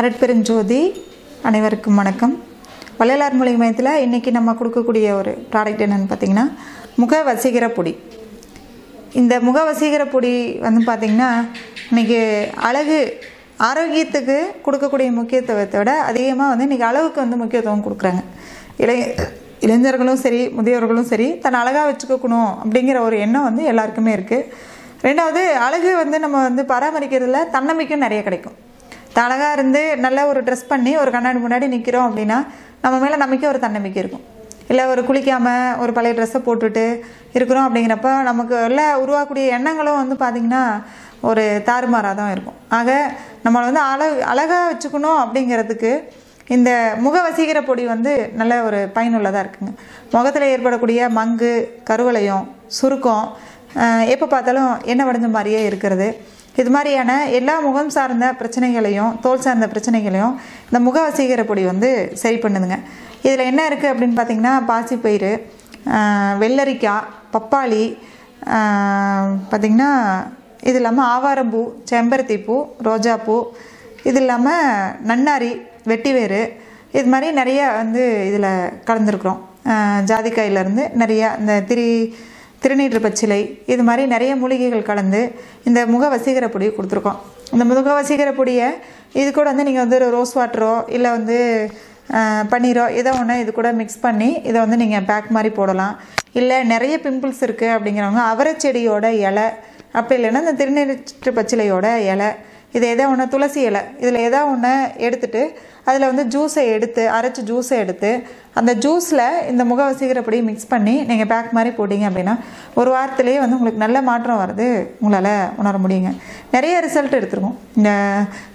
அரட்பெருஞ்சோதி அனைவருக்கும் வணக்கம். வள்ளலார் மொழி மையத்தில் இன்றைக்கி நம்ம கொடுக்கக்கூடிய ஒரு ப்ராடக்ட் என்னென்னு பார்த்தீங்கன்னா முக வசீகர பொடி. இந்த முக வசீகர பொடி வந்து பார்த்திங்கன்னா இன்றைக்கி அழகு ஆரோக்கியத்துக்கு கொடுக்கக்கூடிய முக்கியத்துவத்தை விட அதிகமாக வந்து இன்றைக்கி அளவுக்கு வந்து முக்கியத்துவம் கொடுக்குறாங்க. இளை இளைஞர்களும் சரி முதியோர்களும் சரி தன்னை அழகாக வச்சுக்கணும் அப்படிங்கிற ஒரு எண்ணம் வந்து எல்லாருக்குமே இருக்குது ரெண்டாவது அழகு வந்து நம்ம வந்து பராமரிக்கிறதுல தன்னம்பிக்கையும் நிறைய கிடைக்கும். அழகாக இருந்து நல்ல ஒரு ட்ரெஸ் பண்ணி ஒரு கண்ணாடி முன்னாடி நிற்கிறோம் அப்படின்னா நம்ம மேலே நம்பிக்கை ஒரு தன்னம்பிக்கை இருக்கும். இல்லை ஒரு குளிக்காமல் ஒரு பழைய ட்ரெஸ்ஸை போட்டுட்டு இருக்கிறோம் அப்படிங்கிறப்ப நமக்கு எல்லாம் உருவாக்கக்கூடிய எண்ணங்களும் வந்து பார்த்திங்கன்னா ஒரு தாறுமாறாக தான் இருக்கும். ஆக நம்மளை வந்து அழகு அழகாக வச்சுக்கணும் அப்படிங்கிறதுக்கு இந்த முக வசீகர பொடி வந்து நல்ல ஒரு பயனுள்ளதாக இருக்குங்க. முகத்தில் ஏற்படக்கூடிய மங்கு கருவளையம் சுருக்கம் எப்போ பார்த்தாலும் எண்ணெய் வடிஞ்ச மாதிரியே இருக்கிறது. இது மாதிரியான எல்லா முகம் சார்ந்த பிரச்சனைகளையும் தோல் சார்ந்த பிரச்சனைகளையும் இந்த முக வசீகர பொடி வந்து சரி பண்ணுதுங்க. இதில் என்ன இருக்குது அப்படின்னு பார்த்தீங்கன்னா பாசிப்பயிறு வெள்ளரிக்காய் பப்பாளி பார்த்திங்கன்னா இது இல்லாமல் ஆவாரம்பூ செம்பருத்தி பூ ரோஜாப்பூ இது இல்லாமல் நன்னாரி வெட்டிவேறு இது மாதிரி நிறைய வந்து இதில் கலந்துருக்குறோம். ஜாதிக்காயிலேருந்து நிறையா இந்த திரி திருநீற்று பச்சிலை இது மாதிரி நிறைய மூலிகைகள் கலந்து இந்த முக வசீகர பொடியை கொடுத்துருக்கோம். இந்த முக வசீகர பொடியை இது கூட வந்து நீங்கள் வந்து ரோஸ் வாட்டரோ இல்லை வந்து பன்னீரோ ஏதோ ஒன்று இது கூட மிக்ஸ் பண்ணி இதை வந்து நீங்கள் பேக் மாதிரி போடலாம். இல்லை நிறைய பிம்பிள்ஸ் இருக்குது அப்படிங்கிறவங்க அவரைச்செடியோட இலை அப்படி இல்லைன்னா இந்த திருநீற்று பச்சிலையோட இலை இது எதோ ஒன்று துளசி இலை இதில் எதோ ஒன்று எடுத்துட்டு அதில் வந்து ஜூஸை எடுத்து அரைச்சி ஜூஸை எடுத்து அந்த ஜூஸில் இந்த முக வசீகரப்படி மிக்ஸ் பண்ணி நீங்கள் பேக் மாதிரி போட்டிங்க அப்படின்னா ஒரு வாரத்திலேயே வந்து உங்களுக்கு நல்ல மாற்றம் வருது உங்களால் உணர முடியுங்க. நிறைய ரிசல்ட் எடுத்துருக்கோம் இந்த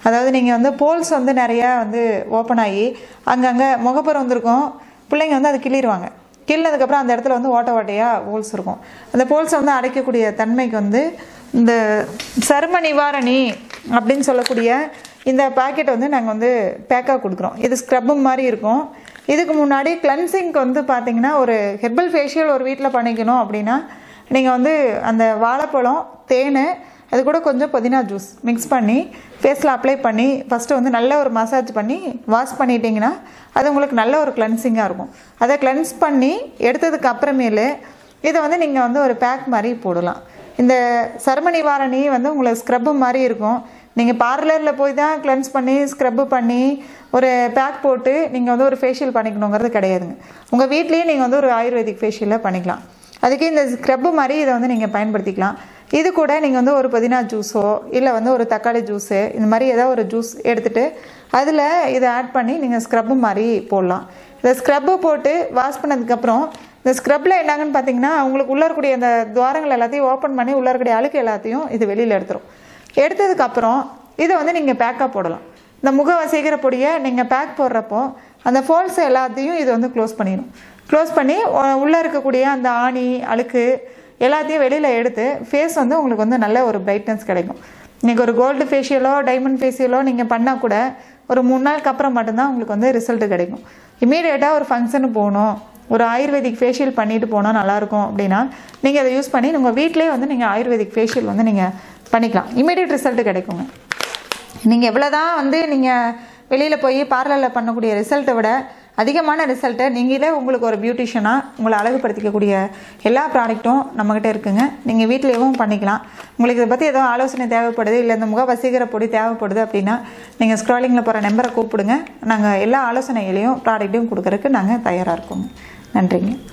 அதாவது நீங்கள் வந்து போல்ஸ் வந்து நிறையா வந்து ஓப்பன் ஆகி அங்கங்கே முகப்பர் வந்திருக்கும். பிள்ளைங்க வந்து அதை கிள்ளிடுவாங்க கிள்னதுக்கப்புறம் அந்த இடத்துல வந்து ஓட்ட ஓட்டையாக போல்ஸ் இருக்கும். அந்த போல்ஸை வந்து அடைக்கக்கூடிய தன்மைக்கு வந்து இந்த சரும நிவாரணி அப்படின்னு சொல்லக்கூடிய இந்த பேக்கெட் வந்து நாங்கள் வந்து பேக்காக கொடுக்குறோம். இது ஸ்க்ரப்பு மாதிரி இருக்கும். இதுக்கு முன்னாடி கிளன்சிங்க்கு வந்து பார்த்தீங்கன்னா ஒரு ஹெர்பல் ஃபேஷியல் ஒரு வீட்டில் பண்ணிக்கணும் அப்படின்னா நீங்கள் வந்து அந்த வாழைப்பழம் தேன் அது கூட கொஞ்சம் புதினா ஜூஸ் மிக்ஸ் பண்ணி ஃபேஸில் அப்ளை பண்ணி ஃபஸ்ட்டு வந்து நல்ல ஒரு மசாஜ் பண்ணி வாஷ் பண்ணிட்டீங்கன்னா அது உங்களுக்கு நல்ல ஒரு கிளன்சிங்காக இருக்கும். அதை கிளென்ஸ் பண்ணி எடுத்ததுக்கு அப்புறமேலு இதை வந்து நீங்கள் வந்து ஒரு பேக் மாதிரி போடலாம். இந்த சரும நிவாரணி வந்து உங்களுக்கு ஸ்க்ரப்பு மாதிரி இருக்கும். நீங்கள் பார்லரில் போய் தான் கிளென்ஸ் பண்ணி ஸ்க்ரப்பு பண்ணி ஒரு பேக் போட்டு நீங்கள் வந்து ஒரு ஃபேஷியல் பண்ணிக்கணுங்கிறது கிடையாதுங்க. உங்கள் வீட்லேயே நீங்கள் வந்து ஒரு ஆயுர்வேதிக் ஃபேஷியலில் பண்ணிக்கலாம். அதுக்கு இந்த ஸ்க்ரப்பு மாதிரி இதை வந்து நீங்கள் பயன்படுத்திக்கலாம். இது கூட நீங்கள் வந்து ஒரு புதினா ஜூஸோ இல்லை வந்து ஒரு தக்காளி ஜூஸு இந்த மாதிரி ஏதாவது ஒரு ஜூஸ் எடுத்துகிட்டு அதில் இதை ஆட் பண்ணி நீங்கள் ஸ்க்ரப்பு மாதிரி போடலாம். இந்த ஸ்க்ரப்பு போட்டு வாஷ் பண்ணதுக்கப்புறம் இந்த ஸ்க்ரப்பில் என்னங்கன்னு பார்த்தீங்கன்னா உங்களுக்கு உள்ளே இருக்கக்கூடிய அந்த துவாரங்கள் எல்லாத்தையும் ஓப்பன் பண்ணி உள்ளே இருக்கக்கூடிய அழுக்கு எல்லாத்தையும் இது வெளியில் எடுத்துரும். எடுத்ததுக்கப்புறம் இதை வந்து நீங்கள் பேக்காக போடலாம். இந்த முக வசீகர பொடியை நீங்கள் பேக் போடுறப்போ அந்த ஃபோல்ஸ் எல்லாத்தையும் இது வந்து க்ளோஸ் பண்ணிடும் க்ளோஸ் பண்ணி உள்ளே இருக்கக்கூடிய அந்த ஆணி அழுக்கு எல்லாத்தையும் வெளியில் எடுத்து ஃபேஸ் வந்து உங்களுக்கு வந்து நல்ல ஒரு பிரைட்னஸ் கிடைக்கும். இன்றைக்கி ஒரு கோல்டு ஃபேஷியலோ டைமண்ட் ஃபேஷியலோ நீங்கள் பண்ணால் கூட ஒரு மூணு நாளுக்கு அப்புறம் மட்டும்தான் உங்களுக்கு வந்து ரிசல்ட்டு கிடைக்கும். இமீடியட்டாக ஒரு ஃபங்க்ஷனுக்கு போகணும். ஒரு ஆயுர்வேதிக் ஃபேஷியல் பண்ணிட்டு போனால் நல்லாயிருக்கும் அப்படின்னா நீங்கள் அதை யூஸ் பண்ணி உங்கள் வீட்டிலே வந்து நீங்கள் ஆயுர்வேதிக் ஃபேஷியல் வந்து நீங்கள் பண்ணிக்கலாம். இமீடியட் ரிசல்ட் கிடைக்குங்க. நீங்கள் எவ்வளோ தான் வந்து நீங்கள் வெளியில் போய் பார்லரில் பண்ணக்கூடிய ரிசல்ட்டை விட அதிகமான ரிசல்ட்டை நீங்களே உங்களுக்கு ஒரு பியூட்டிஷியனாக உங்களை அழகுபடுத்திக்கக்கூடிய எல்லா ப்ராடக்ட்டும் நம்மக்கிட்ட இருக்குங்க. நீங்கள் வீட்டிலேயும் பண்ணிக்கலாம். உங்களுக்கு இதை பற்றி ஏதோ ஆலோசனை தேவைப்படுது இல்லை இந்த முக வசீகர பொடி தேவைப்படுது அப்படின்னா நீங்கள் ஸ்க்ராலிங்கில் போகிற நம்பரை கூப்பிடுங்க. நாங்கள் எல்லா ஆலோசனைகளையும் ப்ராடக்ட்டையும் கொடுக்குறதுக்கு நாங்கள் தயாராக இருக்கோங்க. நன்றிங்க.